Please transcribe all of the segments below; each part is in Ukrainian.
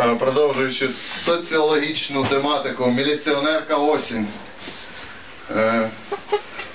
Е, Продовжуючи соціологічну тематику, міліціонерка осінь. Е,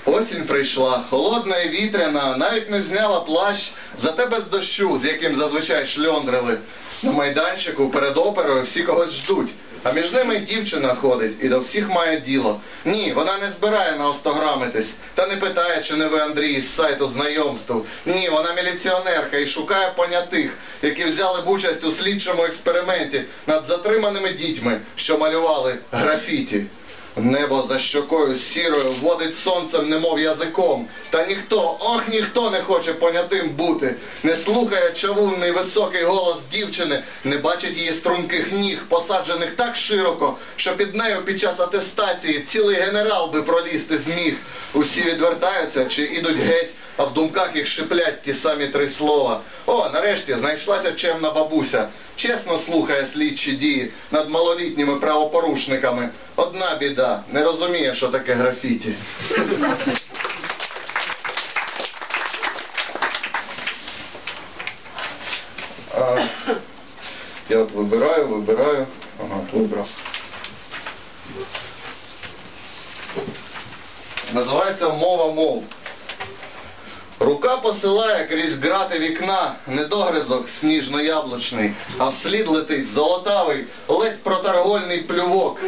Осінь прийшла, холодна і вітряна, навіть не зняла плащ, зате без дощу, з яким зазвичай шльондрили. На майданчику перед оперою всі когось ждуть. А між ними дівчина ходить і до всіх має діло. Ні, вона не збирає на остограмитись, та не питає, чи не ви Андрій з сайту знайомств. Ні, вона міліціонерка і шукає понятих, які взяли б участь у слідчому експерименті над затриманими дітьми, що малювали графіті. Небо за щокою сірою водить сонцем, немов язиком. Та ніхто, ох, ніхто не хоче понятим бути. Не слухає чавунний високий голос дівчини, не бачить її струнких ніг, посаджених так широко, що під нею під час атестації цілий генерал би пролізти зміг. Усі відвертаються чи ідуть геть, а в думках їх шиплять ті самі три слова. О, нарешті знайшлася чемна бабуся. Чесно слухає слідчі дії над малолітніми правопорушниками. Одна біда, не розуміє, що таке графіті. Я от вибираю, вибираю. Ага, вибрав. Називається мова мов. Рука посилає крізь грати вікна недогризок сніжно-яблучний, а вслід летить золотавий, ледь проторгольний плювок.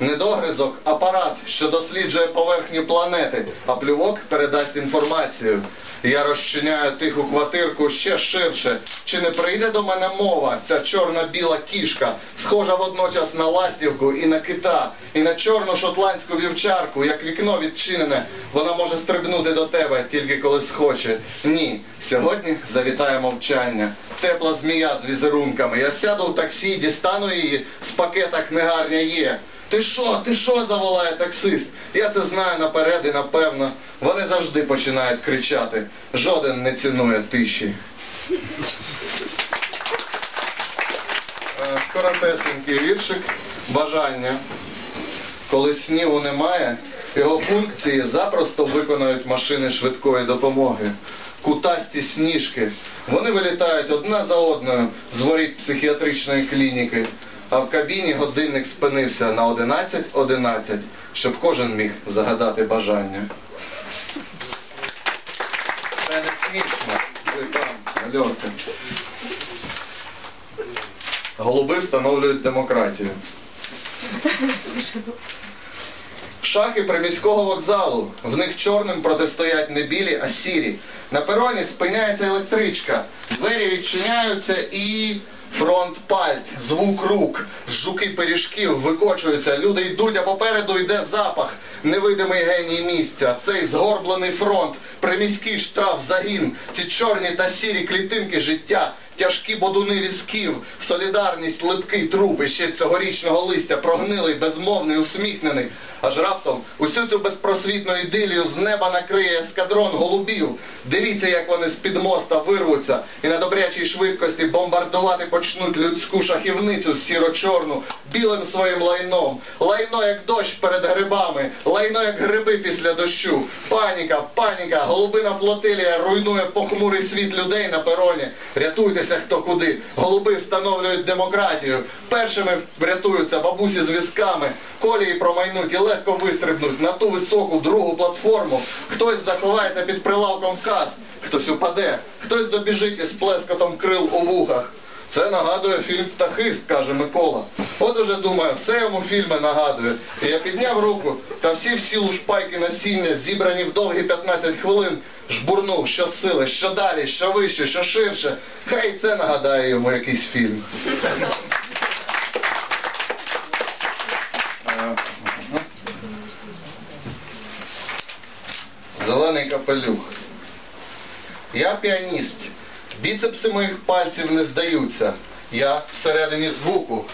Недогризок апарат, що досліджує поверхню планети, а плювок передасть інформацію. Я розчиняю тиху квартирку ще ширше. Чи не прийде до мене мова, ця чорна-біла кішка, схожа водночас на ластівку і на кита, і на чорну шотландську вівчарку, як вікно відчинене, вона може стрибнути до тебе тільки коли схоче. Ні, сьогодні завітає мовчання. Тепла змія з візерунками. Я сяду в таксі, дістану її, з пакета книгарня є. Ти що, ти що, заволає таксист? Я це знаю наперед і напевно. Вони завжди починають кричати. Жоден не цінує тиші. Е, Коротесенький віршик. Бажання. Коли снігу немає, його функції запросто виконують машини швидкої допомоги. Кутасті сніжки. Вони вилітають одна за одною з воріт психіатричної клініки. А в кабіні годинник спинився на 11.11, щоб кожен міг загадати бажання. Це не смішно. Ви. Голуби встановлюють демократію. Шахи приміського вокзалу. В них чорним протистоять не білі, а сірі. На пероні спиняється електричка. Двері відчиняються і фронт пальць, звук рук, жуки пиріжків викочуються. Люди йдуть, а попереду йде запах. Невидимий геній місця. Цей згорблений фронт, приміський штраф загін, ці чорні та сірі клітинки життя. Тяжкі бодуни візків, солідарність, липкий труп, і ще цьогорічного листя, прогнилий, безмовний, усміхнений. Аж раптом усю цю безпросвітну ідилію з неба накриє ескадрон голубів. Дивіться, як вони з-під моста вирвуться і на добрячій швидкості бомбардувати почнуть людську шахівницю сіро-чорну, білим своїм лайном. Лайно, як дощ перед грибами, лайно, як гриби після дощу. Паніка, паніка, голубина флотилія руйнує похмурий світ людей на пероні. Рятуйтеся хто куди. Голуби встановлюють демократію. Першими врятуються бабусі з візками. Колії промайнуть і легко вистрибнуть на ту високу другу платформу. Хтось заховається під прилавком кас, хтось упаде, хтось добіжить із плескотом крил у вухах. Це нагадує фільм Птахист, каже Микола. От уже думаю, все йому фільми нагадує. І я підняв руку, та всі всі лушпайки насіння, зібрані в довгі 15 хвилин, жбурнув, що сили, що далі, що вище, що ширше. Хай це нагадає йому якийсь фільм. Е, Зелений капелюх. Я піаніст. Біцепси моїх пальців не здаються. Я всередині звуку,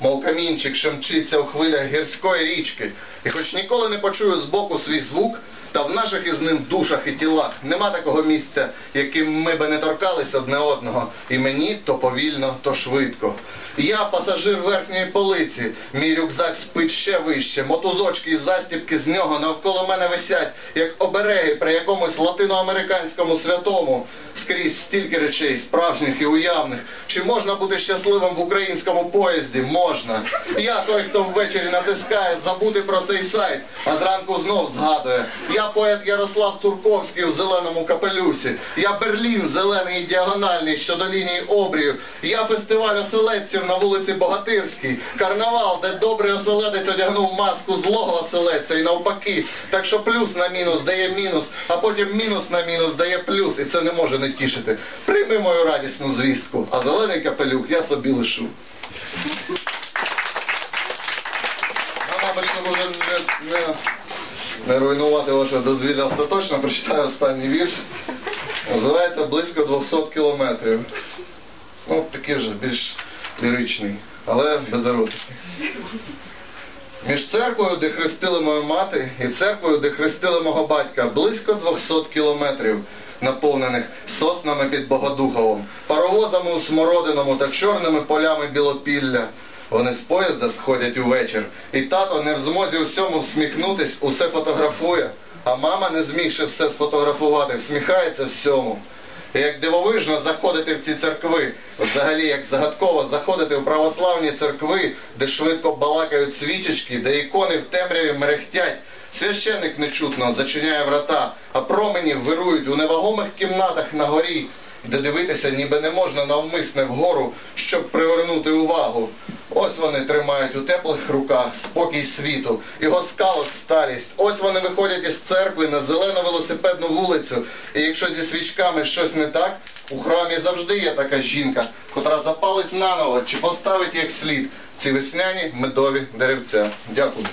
мов камінчик, шемчиться у хвилях гірської річки. І хоч ніколи не почую збоку свій звук, та в наших із ним душах і тілах нема такого місця, яким ми би не торкались одне одного. І мені то повільно, то швидко. Я пасажир верхньої полиці, мій рюкзак спить ще вище, мотузочки і застібки з нього навколо мене висять, як обереги при якомусь латиноамериканському святому. Скрізь стільки речей, справжніх і уявних. Чи можна бути щасливим в українському поїзді? Можна. Я той, хто ввечері натискає забути про цей сайт, а зранку знов згадує. Я поет Ярослав Цурковський в зеленому капелюсі. Я Берлін зелений і діагональний щодо лінії обрію. Я фестиваль оселедців на вулиці Богатирській. Карнавал, де добрий оселедець одягнув маску злого оселедця і навпаки. Так що плюс на мінус дає мінус, а потім мінус на мінус дає плюс. І це не може не тішити. Прийми мою радісну звістку, а зелений капелюх я собі лишу. Ну, мабуть, не, не, не руйнувати ваше дозвілля остаточно, прочитаю останній вірш. Називається близько 200 кілометрів. Ну, такий вже більш ліричний, але без еротики. Між церквою, де хрестили мою мати, і церквою, де хрестили мого батька, близько 200 кілометрів, наповнених соснами під Богодуховом, паровозами у Смородиному та чорними полями білопілля. Вони з поїзда сходять увечір, і тато, не в змозі усьому всміхнутись, усе фотографує, а мама, не змігши все сфотографувати, всміхається всьому. І як дивовижно заходити в ці церкви, взагалі як загадково заходити в православні церкви, де швидко балакають свічечки, де ікони в темряві мерехтять. Священник нечутно зачиняє врата, а промені вирують у невагомих кімнатах на горі, де дивитися ніби не можна навмисне вгору, щоб привернути увагу. Ось вони тримають у теплих руках спокій світу, його скалок старість. Ось вони виходять із церкви на зелену велосипедну вулицю. І якщо зі свічками щось не так, у храмі завжди є така жінка, котра запалить наново чи поставить як слід ці весняні медові деревця. Дякую.